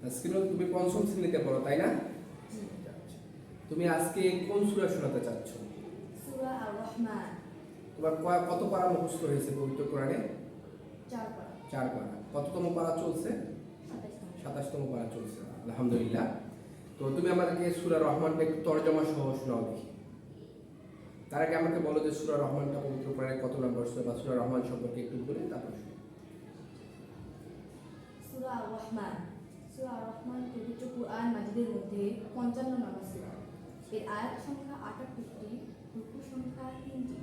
তাসকিনুল তুমি পঞ্চম শ্রেণীতে পড়ো তাই না? তুমি আজকে কোন সূরা শোনাতে চাচ্ছ? সূরা আর রহমান তোমার কত পারা মুখস্থ হয়েছে পবিত্র কোরআনে? চার পারা। চার পারা। কততম পারা চলছে? সাতাশতম। পারা চলছে আলহামদুলিল্লাহ। তো তুমি আমাদেরকে সূরা রহমানটা একটু তর্জমা সহ শোনাও দেখি। তার আগে আমাকে বলো যে সূরা রহমানটা পবিত্র কোরআনে কত নম্বর সূরা বা সূরা রহমান সম্পর্কে একটু বলে তারপর। সূরা রহমান পঞ্চান্ন নম্বর আয়াত সংখ্যা সংখ্যা হয়েছে।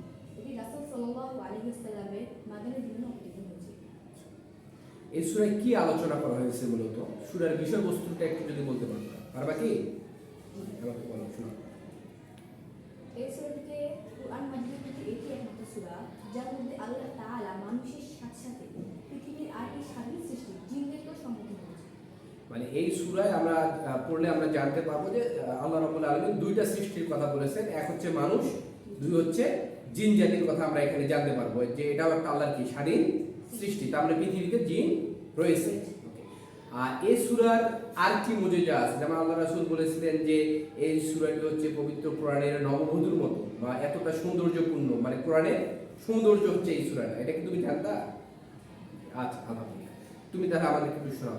এই সুরায় কি আলোচনা করা হয়েছে মূলত? সুরার বিষয়বস্তুটা একটু যদি বলতে পারবা পারবা কি? বলো, শোনো এই সূরাটিতে কুরআন মাজিদের মধ্যে এটি একমাত্র সূরা যার মধ্যে আল্লাহ তাআলা মানুষের সাথে সাথে পৃথিবীর আটটি স্বাধীন সৃষ্টি জিনদেরকেও সম্বোধন করেছে মানে এই সূরায় আমরা পড়লে আমরা জানতে পারব যে আল্লাহ রাব্বুল আলামিন দুইটা সৃষ্টির কথা বলেছেন, এক হচ্ছে মানুষ, দুই হচ্ছে জিন জাতির কথা আমরা এখানে জানতে পারব, যে এটাও একটা আল্লাহর কি? স্বাধীন সৃষ্টি। তার মানে পৃথিবীতে জিন রয়েছে। আর এই সূরার আর কি মজেজা আছে? যেমন আল্লাহ রাসুল বলেছিলেন যে, এই সূরাটি হচ্ছে পবিত্র কোরআনের নববধূর মতো, বা এতটা সৌন্দর্যপূর্ণ মানে কোরআনের সৌন্দর্য হচ্ছে এই সূরাটা। এটা কি তুমি জানতা? আচ্ছা আলহামদুলিল্লাহ। তুমি তাহলে আমাদেরকে একটু শোনাও।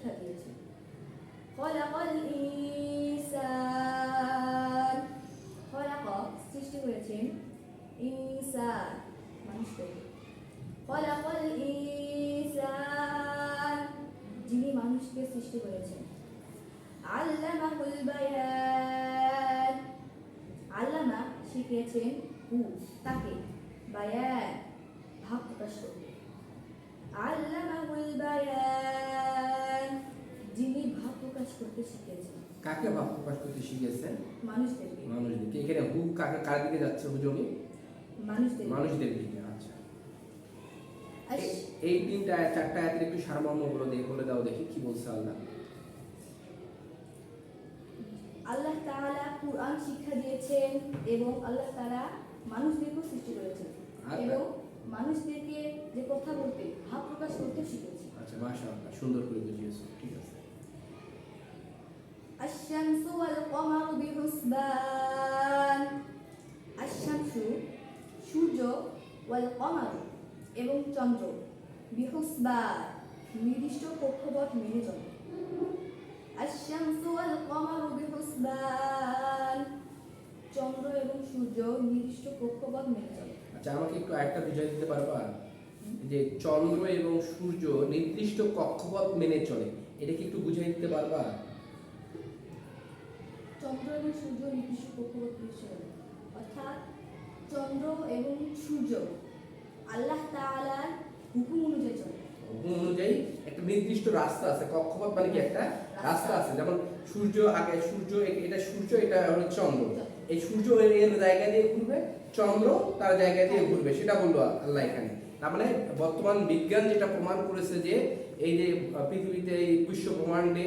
শিক্ষা দিয়েছেন খলাকাল ইনসান খলাক সৃষ্টি করেছেন ইনসান মানুষকে খলাকাল ইনসান যিনি মানুষকে সৃষ্টি করেছেন আল্লামাহুল আল্লামা শিখিয়েছেন তাকে বায়ান কাকে ভাব প্রকাশ করতে শিখিয়েছেন মানুষদেরকে। মানুষদেরকে। এখানে হু কাকে কার দিকে যাচ্ছে হুজুমি মানুষদের মানুষদের দিকে আচ্ছা এই তিনটা চারটা আয়াতের একটু সারমর্মগুলো দিয়ে বলে দাও দেখি কি বলছে আল্লাহ। আল্লাহ তাআলা কুরআন শিক্ষা দিয়েছেন এবং আল্লাহ তাআলা মানুষদেরকেও সৃষ্টি করেছেন। এবং মানুষদেরকে যে কথা বলতে ভাব প্রকাশ করতে শিখেছে আচ্ছা মাশাআল্লাহ সুন্দর করে বুঝিয়েছো। ঠিক আছে। الشمس والقمر بحسبان الشمس সূর্য ওয়াল কমার এবং চন্দ্র বিহুসবান নির্দিষ্ট কক্ষপথ মেনে চলে الشمس والقمر بحسبان চন্দ্র এবং সূর্য নির্দিষ্ট কক্ষপথ মেনে চলে আচ্ছা আমাকে একটু আরেকটা বুঝাই দিতে পারবা যে চন্দ্র এবং সূর্য নির্দিষ্ট কক্ষপথ মেনে চলে এটা কি একটু বুঝাই দিতে পারবা চন্দ্র এবং সূর্য নির্দিষ্ট কক্ষপথ চলে অর্থাৎ চন্দ্র এবং সূর্য। আল্লাহ তাআলার হুকুম অনুযায়ী চলে। হুকুম অনুযায়ী একটা নির্দিষ্ট রাস্তা আছে কক্ষপথ মানে কি একটা রাস্তা। আছে। যেমন সূর্য আগে সূর্য এটা সূর্য এটা হলো চন্দ্র। এই সূর্য এর জায়গা দিয়ে ঘুরবে চন্দ্র তার জায়গা দিয়ে ঘুরবে সেটা বলল আল্লাহ এখানে। তার মানে বর্তমান বিজ্ঞান যেটা প্রমাণ করেছে যে এই যে পৃথিবীতে এই বিশ্ব ব্রহ্মাণ্ডে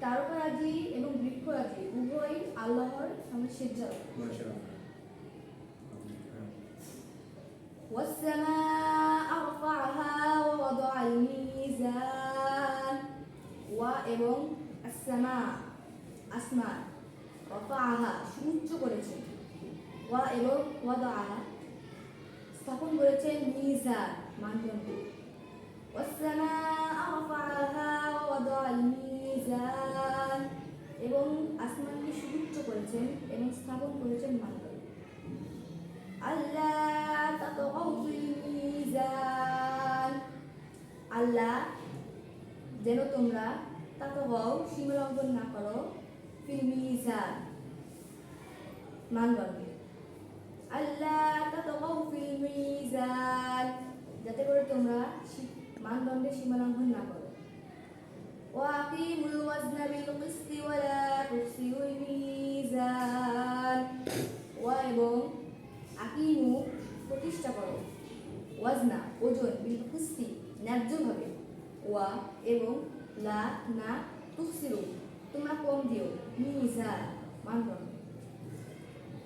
তারকারাজি এবং বৃক্ষরাজি উভয়ই আল্লাহর সামনে সেজদা রত মাশাআল্লাহ والسماء رفعها ووضع الميزان و এবং السماء আসমান রফাআহা সুউচ্চ করেছেন ওয়া এবং ওয়াদাআহা স্থাপন করেছেন মিজান মানদণ্ড ওয়াসসামাআ রাফাআহা ওয়া ওয়াদাআল মিজান এবং আসমানকে সুউচ্চ করেছেন এবং স্থাপন করেছেন মানদণ্ড আল্লাহ আল্লাহ, যেন তোমরা তাতগাও সীমালঙ্ঘন না করো, ফিল মিজান। মানদণ্ডে আল্লাহ তাতগাউ ফিল মিজান। যাতে করে তোমরা মানদণ্ডে সীমালঙ্ঘন না করো। وأقيموا الوزن بالقسط ولا تخسروا الميزان এবং আকিমু প্রতিষ্ঠা করো ওয়াজনা ওজন বিল কুস্তি ন্যায্যভাবে ওয়া এবং লা না তুকসিরু তোমরা কম দিও মিজান মানদণ্ড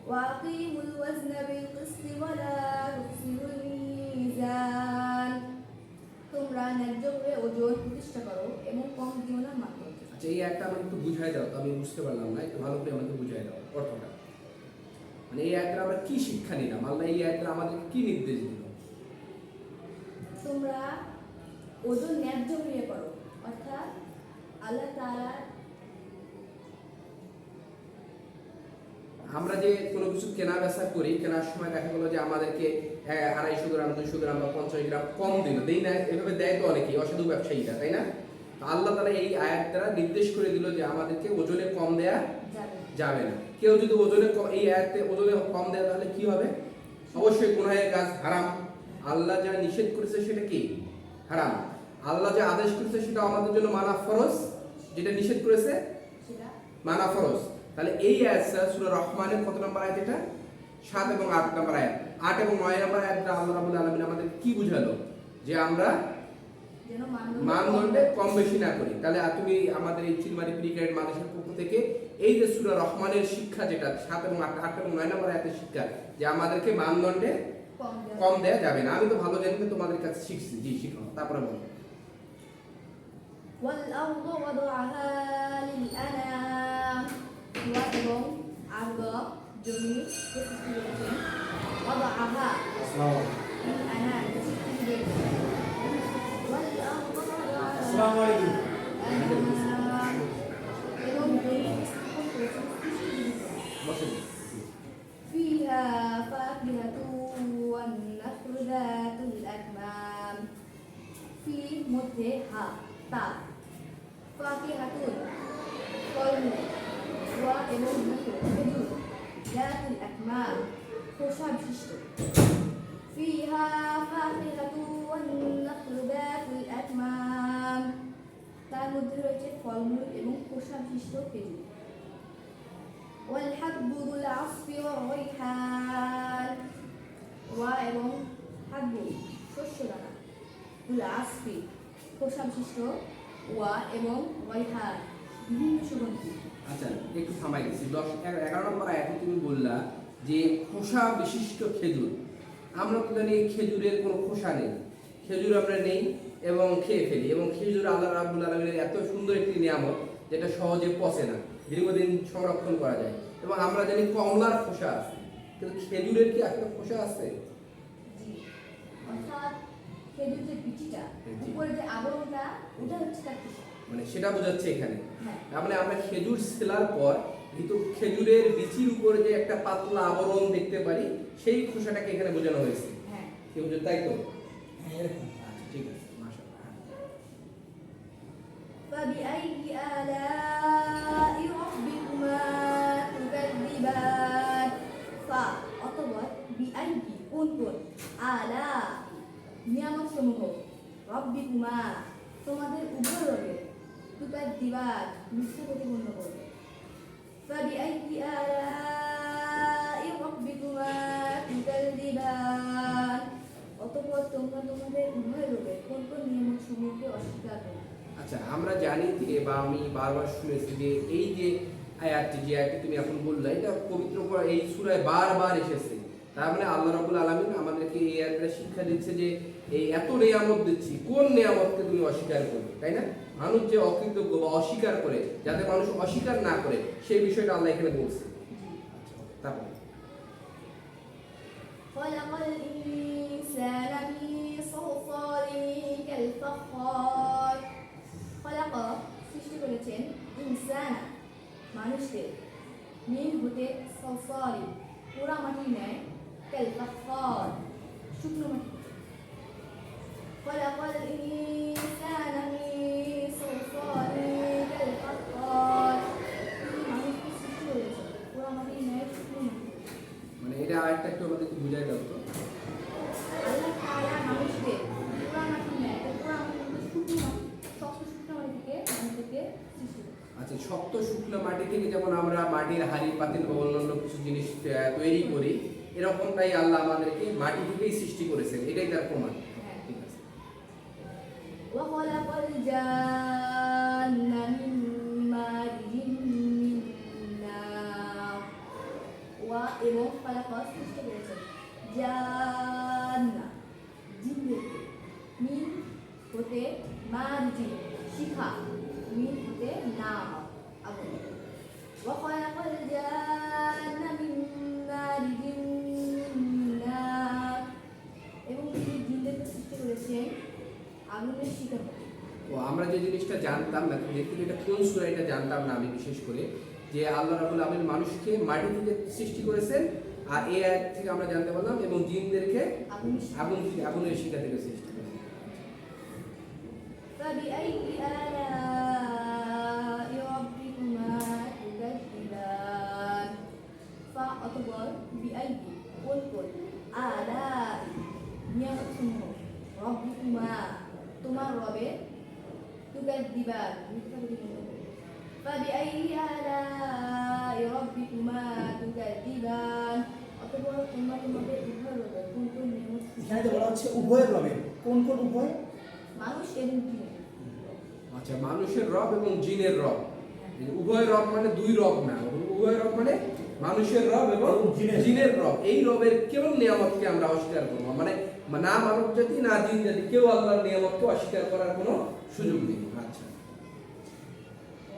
وأقيموا الوزن بالقسط ولا تخسروا الميزان তোমরা ন্যায্যভাবে ওজন প্রতিষ্ঠা করো এবং কম দিও না মাত্র। আচ্ছা এই একটা আমাকে একটু বুঝাই দাও আমি বুঝতে পারলাম না একটু ভালো করে আমাকে বুঝাই দাও অর্থটা। মানে এই আয়াতটা আমরা কি শিক্ষা নিলাম? আল্লাহ এই আয়াতটা আমাদের কি নির্দেশ দিল? তোমরা ওজন ন্যায্য হয়ে করো অর্থাৎ আল্লাহ তাআলা আমরা যে কোনো কিছু কেনা বেচা করি কেনার সময় দেখা গেলো যে আমাদেরকে আহ, আড়াইশো গ্রাম দুইশো গ্রাম বা পঞ্চাশ গ্রাম কম দিল। দেই না এভাবে দেয় তো অনেকেই অসাধু ব্যবসায়ীরা তাই না? আল্লাহ তালা এই আয়াত দ্বারা নির্দেশ করে দিল যে আমাদেরকে ওজনে কম দেয়া যাবে না। কেউ যদি ওজনে এই আয়াতে ওজনে কম দেয় তাহলে কি হবে? অবশ্যই গুনাহের কাজ হারাম। আল্লাহ যা নিষেধ করেছে সেটা কি? হারাম। আল্লাহ যা আদেশ করেছে সেটা আমাদের জন্য মানা ফরজ। যেটা নিষেধ করেছে? মানা ফরজ। তাহলে এই আয়াতটা সূরা রহমানের কত নম্বর আয়াত এটা সাত এবং আট নম্বর আয়াত আট এবং নয় নম্বর আয়াতটা আল্লাহ রাবুল আলমিন আমাদের কি বুঝালো যে আমরা যেন মানদণ্ড মানদণ্ডে কম বেশি না করি তাহলে আর তুমি আমাদের এই চিলমারি ক্রিকেট মানুষের পক্ষ থেকে এই যে সুরা রহমানের শিক্ষা যেটা সাত এবং আট আট এবং নয় নম্বর আয়াতের শিক্ষা যে আমাদেরকে মানদণ্ডে কম দেওয়া কম দেয়া যাবে না আমি তো ভালো জানি না তোমাদের কাছে শিখছি জি শিখো তারপরে বলো والأرض وضعها للأنام আহুয়া এবং আরগ জমি উপস্থিত রয়েছেন অব আহা আনা উপস্থিত রয়েছেন আসসালামু আলাইকুম এবং فاكهة والنخل ذات الأكمام তার মধ্যে রয়েছে ফলমূল এবং খোসা বিশিষ্ট খেজুর والحب ذو العصف والريحان ওয়া এবং হাব্বু শস্য দানা দুল আসফি খোসা বিশিষ্ট ওয়া এবং ওয়াইহার বিভিন্ন সুগন্ধি আচ্ছা একটু থামাই গেছি দশ এগারো এগারো নম্বর আয়াতে তুমি বললা যে খোসা বিশিষ্ট খেজুর আমরা তো জানি খেজুরের কোনো খোসা নেই। খেজুর আমরা নেই এবং খেয়ে ফেলি এবং খেজুর আল্লাহ রাবুল আলমিনের এত সুন্দর একটি নিয়ামত যেটা সহজে পচে না দীর্ঘদিন সংরক্ষণ করা যায়। এবং আমরা জানি কমলার খোসা আছে কিন্তু খেজুরের কি আসলে খোসা আছে? মানে সেটা বোঝাচ্ছে এখানে। হ্যাঁ। তার মানে আমরা খেজুর সেলার পর কিন্তু খেজুরের বিচির উপরে যে একটা পাতলা আবরণ দেখতে পারি সেই খোসাটাকে এখানে বোঝানো হয়েছে হ্যাঁ কেউ যে তাই তো এরকম আচ্ছা ঠিক আছে মাশাআল্লাহ فبأي آلاء ربكما تكذبان ফা অতঃপর বিআই কি কোন কোন আলা নিয়ামক সমূহ রব্বিকুমা তোমাদের উভয় রবে তুকার দিবাদ মিথ্যা প্রতিপন্ন করবে فبأي آلاء ربكما تكذبان অতঃপর তোমরা তোমাদের উভয় রবে কোন কোন নিয়ামক সমূহকে অস্বীকার করবে আচ্ছা আমরা জানি যে বা আমি বারবার শুনেছি যে এই যে আয়াতটি যে আয়াতটি তুমি এখন বললে এটা পবিত্র কোরআন এই সূরায় বারবার এসেছে তার মানে আল্লাহ রাবুল আলমিন আমাদেরকে এই একটা শিক্ষা দিচ্ছে যে এই এত নিয়ামত দিচ্ছি কোন নিয়ামতকে তুমি অস্বীকার করবে তাই না মানুষ যে অকৃতজ্ঞ বা অস্বীকার করে যাতে মানুষ অস্বীকার না করে সেই বিষয়টা আল্লাহ এখানে বলছে তারপর خلق الإنسان من صلصال كالفخار خلق সৃষ্টি করেছেন ইনসান মানুষকে মিন হতে সলসলি পোড়া মাটির ন্যায় ক্যালফাখর শুকনো মাটি خلق الإنسان من صلصال كالفخار তিনি মানুষকে সৃষ্টি করেছেন পোড়া মাটির ন্যায় শুকনো মাটি মানে এটা আরেকটা একটু আমাদেরকে বুঝাই দাও তো শক্ত শুকনো মাটি থেকে যেমন আমরা মাটির হাড়ি পাতিল বা অন্যান্য কিছু জিনিস আহ, তৈরি করি এরকমটাই আল্লাহ আমাদেরকে মাটি থেকেই সৃষ্টি করেছেন এটাই তার প্রমাণ হ্যাঁ। ঠিক আছে وخلق الجان من مارج من نار و এবং خلق সৃষ্টি করেছেন জান্না জিনদেরকে মিন হতে মারজি শিখা ও আমরা যে জিনিসটা জানতাম না যেহেতু এটা কোন সুরা এটা জানতাম না আমি বিশেষ করে যে আল্লাহ রাবুল আলমিন মানুষকে মাটি থেকে সৃষ্টি করেছেন আর এ আয়াত থেকে আমরা জানতে পারলাম এবং জিনদেরকে আগুন আগুনের শিকার থেকে সৃষ্টি করেছেন। অথবা বিআই কোন কোন আলা নিয়ামত সমূহ তোমার রবে তুকার দিবার মিথ্যা প্রতিপন্ন করে فبأي آلاء ربكما تكذبان অতঃপর তোমরা তোমাদের উভয় রবে কোন কোন নিয়ামত এখানে তো বলা হচ্ছে উভয়ের রবে কোন কোন উভয় মানুষ এবং জিন আচ্ছা মানুষের রব এবং জিনের রব এই যে উভয় রব মানে দুই রব না উভয় রব মানে মানুষের রব এবং এবং জিনের। জিনের রব এই রবের কেবল নিয়ামতকে আমরা অস্বীকার করবো মানে না মানব জাতি না জিন জাতি কেউ আল্লাহর নিয়ামতকে অস্বীকার করার কোনো সুযোগ নেই আচ্ছা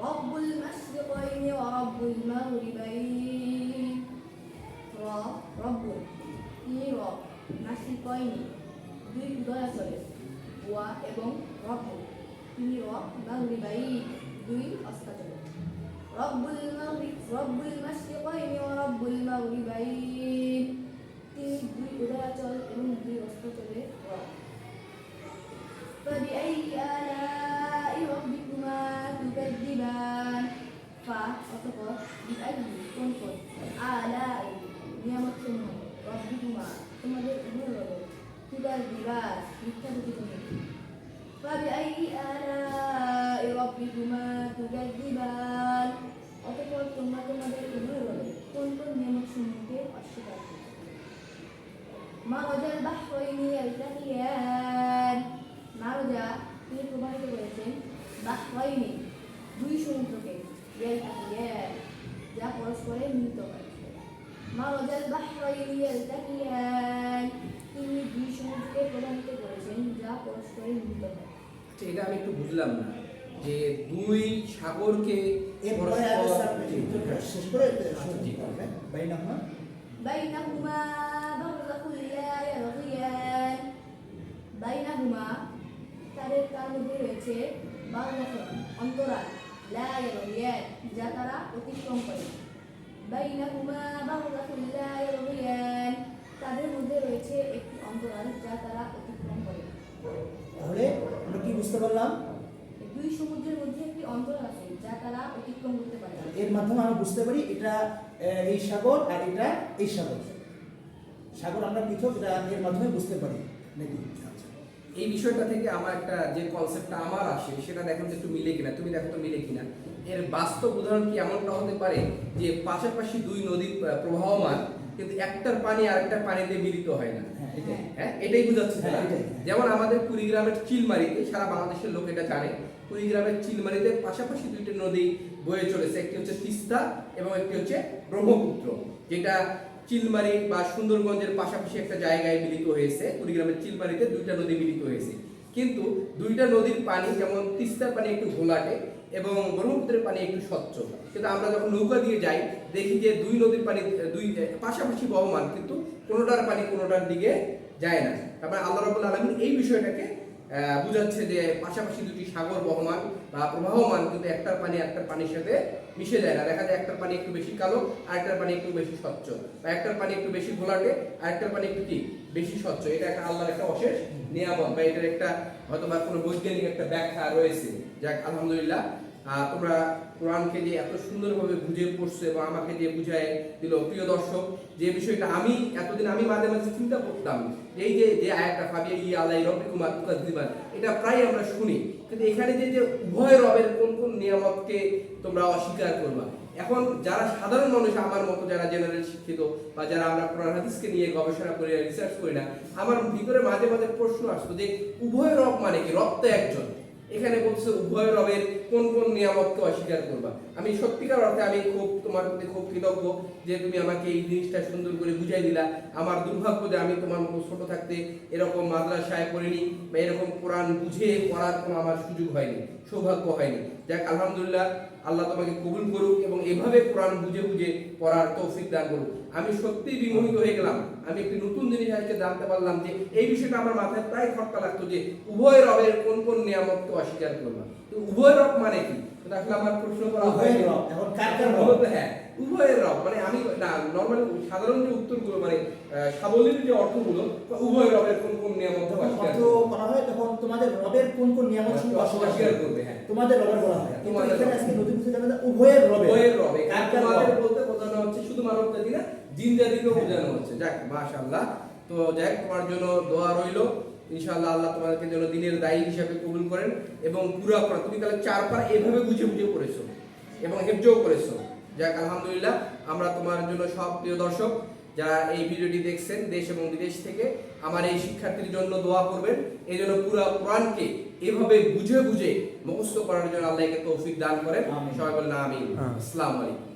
رب المشرقين ورب المغربين র- রব্ব তিনি রব মাসিকয়নি দুই উদয়াচলে ওয়া এবং রব্ব তিনি রব মাগরিবাই দুই অস্তাচলে রব্বুল মাগরিব রব্বুল মাশরিকাইনি ওয়া রব্বুল মাগরিবাইন তিনি দুই উদয়াচল এবং দুই অস্তাচলে রব فبأي آلاء ربكما تكذبان فا অতঃপর বিআই কোন কোন আলাই নিয়ামত সমূহ রব্বিকুমা তোমাদের উভয় রবে তুকাযিবান মিথ্যা প্রতিপন্ন فبأي آلاء ربكما تكذبان অতঃপর তোমরা তোমাদের উভয় রবে কোন কোন নিয়ামত সমূহকে অস্বীকার করবে মারজাল বাহরাইনি ইয়ালতাকিয়ান মারজা তিনি প্রবাহিত করেছেন বাহরাইনি দুই সমুদ্রকে ইয়ালতাকিয়ান যা পরস্পরে মিলিত হয়। মারজাল বাহরাইনি ইয়ালতাকিয়ান তিনি দুই সমুদ্রকে প্রবাহিত করেছেন যা পরস্পরে মিলিত হয়। আচ্ছা এটা আমি একটু বুঝলাম না যে দুই সাগরকে পরস্পর- শেষ করে আচ্ছা, বাইনাহুমা। বাইনাহুমা। বাইনাহুমা তাদের তার মধ্যে রয়েছে বারযাখুল অন্তরাল লা ইয়াবগিয়ান যা তারা অতিক্রম করে। বাইনাহুমা বারযাখুল লা ইয়াবগিয়ান তাদের মধ্যে রয়েছে একটি অন্তরাল যা তারা অতিক্রম করে। তাহলে আমরা কি বুঝতে পারলাম? দুই সমুদ্রের মধ্যে একটি অন্তরাল আছে যা তারা অতিক্রম করতে পারে। এর মাধ্যমে আমরা বুঝতে পারি এটা এই সাগর আর এটা এই সাগর। সাগর আমরা পৃথক এটা এর মাধ্যমে বুঝতে পারি। নাকি। এই বিষয়টা থেকে আমার একটা যে কনসেপ্টটা আমার আসে সেটা দেখো তো একটু মিলে কিনা। তুমি দেখো তো মিলে কিনা। এর বাস্তব উদাহরণ কি এমনটা হতে পারে যে পাশাপাশি দুই নদী প্রবাহমান কিন্তু একটার পানি আরেকটার পানিতে মিলিত হয় না। হ্যাঁ এটাই। হ্যাঁ বুঝাচ্ছে হ্যাঁ। যেমন আমাদের কুড়িগ্রামের চিলমারিতে সারা বাংলাদেশের লোক এটা জানে কুড়িগ্রামের চিলমারিতে পাশাপাশি দুইটা নদী বয়ে চলেছে। একটি হচ্ছে তিস্তা এবং একটি হচ্ছে ব্রহ্মপুত্র যেটা চিলমারি বা সুন্দরগঞ্জের পাশাপাশি একটা জায়গায় মিলিত হয়েছে। কুড়িগ্রামের চিলমারিতে দুইটা নদী মিলিত হয়েছে। কিন্তু দুইটা নদীর পানি যেমন তিস্তার পানি একটু ঘোলাটে এবং ব্রহ্মপুত্রের পানি একটু স্বচ্ছ। কিন্তু আমরা যখন নৌকা দিয়ে যাই, দেখি যে দুই নদীর পানি, দুই, পাশাপাশি বহমান, কিন্তু কোনোটার পানি কোনোটার দিকে যায় না। তারপরে আল্লাহ রবুল্লা আলমিন এই বিষয়টাকে বুঝাচ্ছে যে পাশাপাশি দুটি সাগর বহমান বা প্রবাহমান কিন্তু একটার পানি একটার পানির সাথে মিশে যায় না। দেখা যায় একটার পানি একটু বেশি কালো আর একটার পানি একটু বেশি স্বচ্ছ। বা একটার পানি একটু বেশি ঘোলাটে আর একটার পানি একটু কি? বেশি স্বচ্ছ। এটা একটা আল্লাহর একটা অশেষ নিয়ামত বা এটার একটা হয়তো বা কোনো বৈজ্ঞানিক একটা ব্যাখ্যা রয়েছে। যাক, আলহামদুলিল্লাহ। তোমরা কোরআনকে যে এত সুন্দরভাবে বুঝে পড়ছো এবং আমাকে যে বুঝায় দিল। প্রিয় দর্শক, যে বিষয়টা আমি এতদিন আমি মাঝে মাঝে চিন্তা করতাম, এই যে যে আয়াতটা ফাবিয়া ইয়া আলাই রব্বি কুমার তুকাদ্দিবান এটা প্রায় আমরা শুনি। কিন্তু এখানে যে যে উভয় রবের কোন কোন নিয়ামতকে তোমরা অস্বীকার করবা? এখন যারা সাধারণ মানুষ, আমার মতো যারা জেনারেল শিক্ষিত বা যারা আমরা কোরআন হাদিসকে নিয়ে গবেষণা করি রিসার্চ করি না, আমার ভিতরে মাঝে মাঝে প্রশ্ন আসতো যে, উভয় রব মানে কি? রব তো একজন। এখানে বলছে উভয় রবের কোন কোন নিয়ামতকে অস্বীকার করবা? আমি সত্যিকার অর্থে আমি খুব তোমার প্রতি খুব কৃতজ্ঞ যে তুমি আমাকে এই জিনিসটা সুন্দর করে বুঝাই দিলা। আমার দুর্ভাগ্য যে আমি তোমার মতো ছোট থাকতে এরকম মাদ্রাসায় পড়িনি বা এরকম কোরআন বুঝে পড়ার কোনো আমার সুযোগ হয়নি, সৌভাগ্য হয়নি। যাক, আলহামদুলিল্লাহ, আল্লাহ তোমাকে কবুল করুক এবং এভাবে কোরআন বুঝে বুঝে পড়ার তৌফিক দান করুক। আমি সত্যিই বিমোহিত হয়ে গেলাম। আমি একটি নতুন জিনিস আজকে জানতে পারলাম যে এই বিষয়টা আমার মাথায় প্রায় খটকা লাগতো যে উভয় রবের কোন কোন নিয়ামতকে অস্বীকার করবা? তো উভয় রব মানে কি? আসলে আমার প্রশ্ন করা উভয়ের এখন কার কার রব? হ্যাঁ উভয়ের রব। মানে আমি না নর্মালি সাধারণ যে উত্তরগুলো মানে আহ, সাবলীল যে অর্থগুলো উভয় রবের কোন কোন নিয়ামত অর্থ করা হয় তখন তোমাদের রবের কোন কোন নিয়ামত অস্বীকার করবে, হ্যাঁ। তোমাদের রবের বলা হয়। তোমাদের এখানে আজকে নতুন কিছু জানা উভয়ের রবে উভয়ের রবে। কার কার তোমাদের বলতে বোঝানো হচ্ছে শুধু মানব জাতি না? জিন জাতিকেও বোঝানো হচ্ছে। যাক মাশাআল্লাহ। তো যাক তোমার জন্য দোয়া রইল। ইনশাআল্লাহ আল্লাহ তোমাকে যেন দিনের দায়ী হিসাবে কবুল করেন এবং পুরো পড়া তুমি তাহলে চার পা এভাবে বুঝে বুঝে পড়েছো এবং হেফজও করেছ যাক আলহামদুলিল্লাহ আমরা তোমার জন্য সব প্রিয় দর্শক যারা এই ভিডিওটি দেখছেন দেশ এবং বিদেশ থেকে আমার এই শিক্ষার্থীর জন্য দোয়া করবেন। এই জন্য পুরো কোরআনকে এভাবে বুঝে বুঝে মুখস্থ করার জন্য আল্লাহকে তৌফিক দান করেন। সবাই বলেন আমিন। আমিন। আসসালামু আলাইকুম।